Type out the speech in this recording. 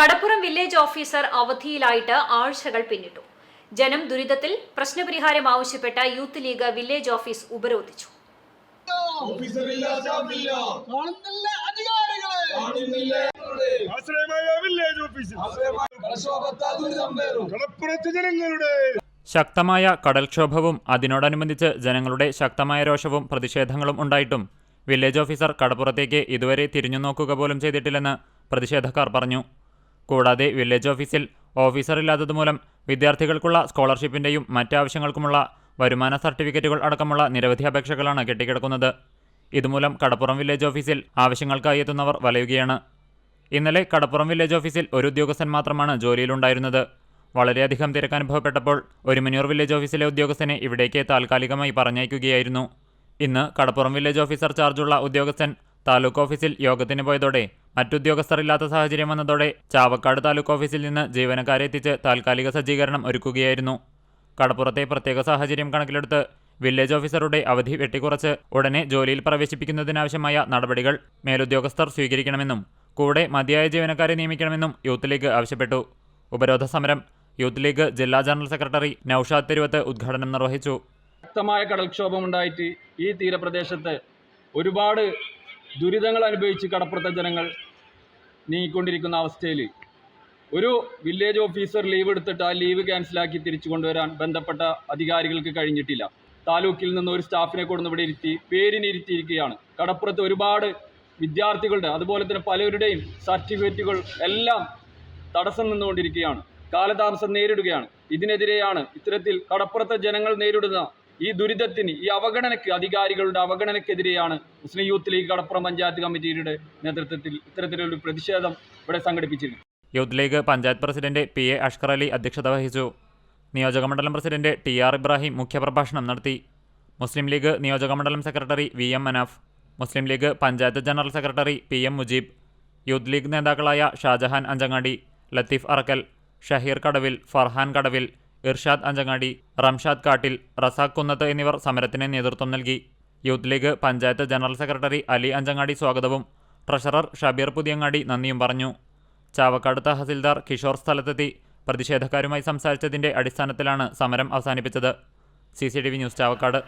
കടപ്പുറം village officer അവധിയിലായിട്ട് ആഴ്ചകൾ പിന്നിട്ടു. ജനം ദുരിതത്തിൽ പ്രശ്നപരിഹാരം ആവശ്യപ്പെട്ട യൂത്ത് ലീഗ് വില്ലേജ് ഓഫീസ് ഉപരോധിച്ചു. ജനങ്ങളുടെ ശക്തമായ കടൽക്ഷോഭവും അതിനോടനുബന്ധിച്ച് ജനങ്ങളുടെ ശക്തമായ രോഷവും പ്രതിഷേധങ്ങളും ഉണ്ടായിട്ടും വില്ലേജ് ഓഫീസർ കടപ്പുറത്തേക്ക് ഇതുവരെ തിരിഞ്ഞു നോക്കുക പോലും ചെയ്തിട്ടില്ലെന്ന് പ്രതിഷേധക്കാർ പറഞ്ഞു. കൂടാതെ വില്ലേജ് ഓഫീസിൽ ഓഫീസർ ഇല്ലാത്തതുമൂലം വിദ്യാർത്ഥികൾക്കുള്ള സ്കോളർഷിപ്പിന്റെയും മറ്റാവശ്യങ്ങൾക്കുമുള്ള വരുമാന സർട്ടിഫിക്കറ്റുകൾ അടക്കമുള്ള നിരവധി അപേക്ഷകളാണ് കെട്ടിക്കിടക്കുന്നത്. ഇതുമൂലം കടപ്പുറം വില്ലേജ് ഓഫീസിൽ ആവശ്യങ്ങൾക്കായി എത്തുന്നവർ വലയുകയാണ്. ഇന്നലെ കടപ്പുറം വില്ലേജ് ഓഫീസിൽ ഒരു ഉദ്യോഗസ്ഥൻ മാത്രമാണ് ജോലിയിലുണ്ടായിരുന്നത്. വളരെയധികം തിരക്കനുഭവപ്പെട്ടപ്പോൾ ഒരുമനൂർ വില്ലേജ് ഓഫീസിലെ ഉദ്യോഗസ്ഥനെ ഇവിടേക്ക് താൽക്കാലികമായി പറഞ്ഞയക്കുകയായിരുന്നു. ഇന്ന് കടപ്പുറം വില്ലേജ് ഓഫീസർ ചാർജുള്ള ഉദ്യോഗസ്ഥൻ താലൂക്ക് ഓഫീസിൽ യോഗത്തിന് പോയതോടെ മറ്റുദ്യോഗസ്ഥർ ഇല്ലാത്ത സാഹചര്യം വന്നതോടെ ചാവക്കാട് താലൂക്ക് ഓഫീസിൽ നിന്ന് ജീവനക്കാരെ എത്തിച്ച് താൽക്കാലിക സജ്ജീകരണം ഒരുക്കുകയായിരുന്നു. കടപ്പുറത്തെ പ്രത്യേക സാഹചര്യം കണക്കിലെടുത്ത് വില്ലേജ് ഓഫീസറുടെ അവധി വെട്ടിക്കുറച്ച് ഉടനെ ജോലിയിൽ പ്രവേശിപ്പിക്കുന്നതിനാവശ്യമായ നടപടികൾ മേലുദ്യോഗസ്ഥർ സ്വീകരിക്കണമെന്നും കൂടെ മതിയായ ജീവനക്കാരെ നിയമിക്കണമെന്നും യൂത്ത് ലീഗ് ആവശ്യപ്പെട്ടു. ഉപരോധ സമരം യൂത്ത് ലീഗ് ജില്ലാ ജനറൽ സെക്രട്ടറി നൌഷാദ് തെരുവത്ത് ഉദ്ഘാടനം നിർവഹിച്ചു. ശക്തമായ കടൽക്ഷോഭമുണ്ടായിട്ട് ഈ തീരപ്രദേശത്ത് ഒരുപാട് ദുരിതങ്ങൾ അനുഭവിച്ച് കടപ്പുറത്തെ ജനങ്ങൾ നീങ്ങിക്കൊണ്ടിരിക്കുന്ന അവസ്ഥയിൽ ഒരു വില്ലേജ് ഓഫീസർ ലീവ് എടുത്തിട്ട് ആ ലീവ് ക്യാൻസലാക്കി തിരിച്ചു കൊണ്ടുവരാൻ ബന്ധപ്പെട്ട അധികാരികൾക്ക് കഴിഞ്ഞിട്ടില്ല. താലൂക്കിൽ നിന്ന് ഒരു സ്റ്റാഫിനെ കൊണ്ടുവന്ന് ഇവിടെ ഇരുത്തി പേരിനിരുത്തിയിരിക്കുകയാണ് കടപ്പുറത്ത് ഒരുപാട് വിദ്യാർത്ഥികളുടെ അതുപോലെ തന്നെ പലരുടെയും സർട്ടിഫിക്കറ്റുകൾ എല്ലാം തടസ്സം നിന്നുകൊണ്ടിരിക്കുകയാണ്. കാലതാമസം നേരിടുകയാണ്. ഇതിനെതിരെയാണ് ഇത്തരത്തിൽ കടപ്പുറത്തെ ജനങ്ങൾ നേരിടുന്ന ഈ ദുരിതത്തിന് ഈ അവഗണനയ്ക്ക് അധികാരികളുടെ അവഗണനയ്ക്കെതിരെയാണ് Muslim youth league Kadappuram panchayat committee നേതൃത്വത്തിൽ ഇത്തരത്തിലൊരു പ്രതിഷേധം ഇവിടെ സംഘടിപ്പിച്ചിരുന്നു youth league panchayat president P A Ashkar Ali അധ്യക്ഷത വഹിച്ചു. നിയോജകമണ്ഡലം പ്രസിഡന്റ് ടി ആർ ഇബ്രാഹിം മുഖ്യപ്രഭാഷണം നടത്തി. മുസ്ലിം ലീഗ് നിയോജകമണ്ഡലം secretary V M Manaf Muslim league panchayat general secretary P M Mujeeb youth league നേതാക്കളായ ഷാജഹാൻ അഞ്ചങ്ങാടി ലത്തീഫ് അറക്കൽ ഷഹീർ കടവിൽ ഫർഹാൻ കടവിൽ ഇർഷാദ് അഞ്ചങ്ങാടി റംഷാദ് കാട്ടിൽ റസാഖ് കുന്നത്ത് എന്നിവർ സമരത്തിന് നേതൃത്വം നൽകി. Youth league panchayat general secretary Ali Anchangadi സ്വാഗതവും. ട്രഷറർ ഷബീർ പുതിയങ്ങാടി നന്ദിയും പറഞ്ഞു. ചാവക്കാട് തഹസിൽദാർ കിഷോർ സ്ഥലത്തെത്തി. പ്രതിഷേധക്കാരുമായി സംസാരിച്ചതിന്റെ അടിസ്ഥാനത്തിലാണ് സമരം അവസാനിപ്പിച്ചത്. C news Chavakkad.